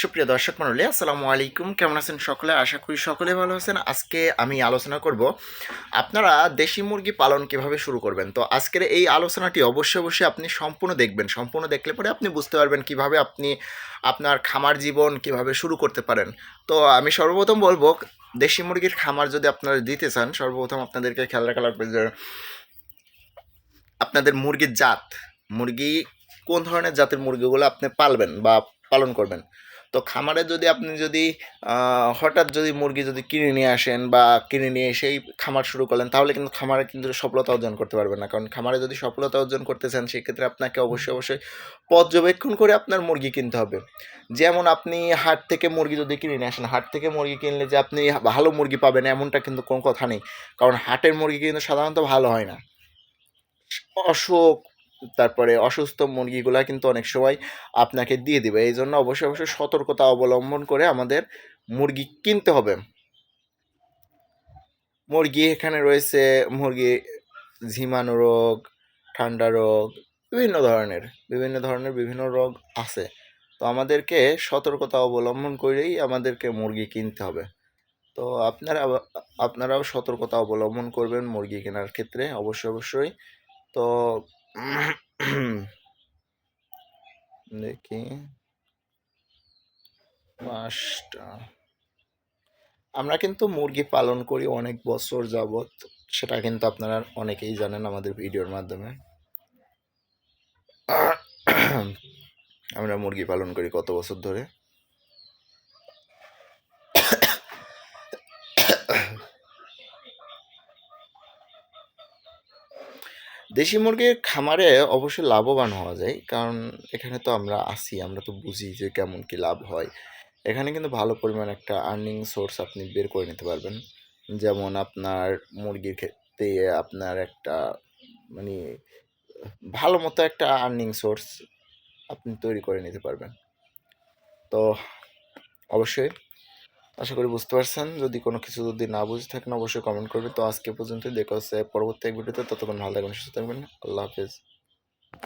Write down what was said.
সুপ্রিয় দর্শক মণ্ডলী, আসসালামু আলাইকুম। কেমন আছেন সকলে? আশা করি সকলে ভালো আছেন। আজকে আমি আলোচনা করব, আপনারা দেশি মুরগি পালন কীভাবে শুরু করবেন? তো আজকের এই আলোচনাটি অবশ্যই অবশ্যই আপনি সম্পূর্ণ দেখবেন। সম্পূর্ণ দেখলে পরে আপনি বুঝতে পারবেন কীভাবে আপনি আপনার খামার জীবন কীভাবে শুরু করতে পারেন। তো আমি সর্বপ্রথম বলব, দেশি মুরগির খামার যদি আপনারা দিতে চান, সর্বপ্রথম আপনাদেরকে খেয়াল রাখা লাগবে যে আপনাদের মুরগির জাত, মুরগি কোন ধরনের জাতের মুরগিগুলো আপনি পালবেন বা পালন করবেন? তো খামারে যদি আপনি যদি হঠাৎ যদি মুরগি যদি কিনে নিয়ে আসেন বা কিনে নিয়ে এসেই খামার শুরু করলেন, তাহলে কিন্তু খামারে কিন্তু সফলতা অর্জন করতে পারবেন না। কারণ খামারে যদি সফলতা অর্জন করতে চান সেক্ষেত্রে আপনাকে অবশ্যই অবশ্যই পর্যবেক্ষণ করে আপনার মুরগি কিনতে হবে। যেমন আপনি হাট থেকে মুরগি যদি কিনে নিয়ে আসেন, হাট থেকে মুরগি কিনলে যে আপনি ভালো মুরগি পাবেন এমনটা কিন্তু কোনো কথা নেই। কারণ হাটের মুরগি কিন্তু সাধারণত ভালো হয় না। অসুখ তারপরে অসুস্থ মুরগিগুলা কিন্তু অনেক সময় আপনাকে দিয়ে দিবে। এই জন্য অবশ্যই অবশ্যই সতর্কতা অবলম্বন করে আমাদের মুরগি কিনতে হবে। মুরগি এখানে রয়েছে মুরগি, ঝিমানো রোগ, ঠান্ডা রোগ, বিভিন্ন ধরনের বিভিন্ন ধরনের বিভিন্ন রোগ আছে। তো আমাদেরকে সতর্কতা অবলম্বন করেই আমাদেরকে মুরগি কিনতে হবে। তো আপনারা, আপনারাও সতর্কতা অবলম্বন করবেন মুরগি কেনার ক্ষেত্রে, অবশ্যই অবশ্যই। তো দেখি। মাসটা আমরা কিন্তু মুরগি পালন করি অনেক বছর যাবত সেটা কিন্তু আপনারা অনেকেই জানেন আমাদের ভিডিওর মাধ্যমে। আমরা মুরগি পালন করি কত বছর ধরে? দেশি মুরগির খামারে অবশ্যই লাভবান হওয়া যায়। কারণ এখানে তো আমরা আসি আমরা তো বুঝি যে কেমন কি লাভ হয়। এখানে কিন্তু ভালো পরিমাণ একটা আর্নিং সোর্স আপনি বের করে নিতে পারবেন। যেমন আপনার মুরগির ক্ষেত্রে আপনার একটা মানে ভালো মতো একটা আর্নিং সোর্স আপনি তৈরি করে নিতে পারবেন। তো অবশ্যই আশা করি বুঝতে পারছেন। যদি কোনো কিছু যদি না বুঝে থাকেন, অবশ্যই কমেন্ট করবে। তো আজকে পর্যন্ত দেখা হচ্ছে পরবর্তী এক ভিডিওতে। ততক্ষণ ভালো থাকবেন, সুস্থ থাকবেন। আল্লাহ হাফেজ।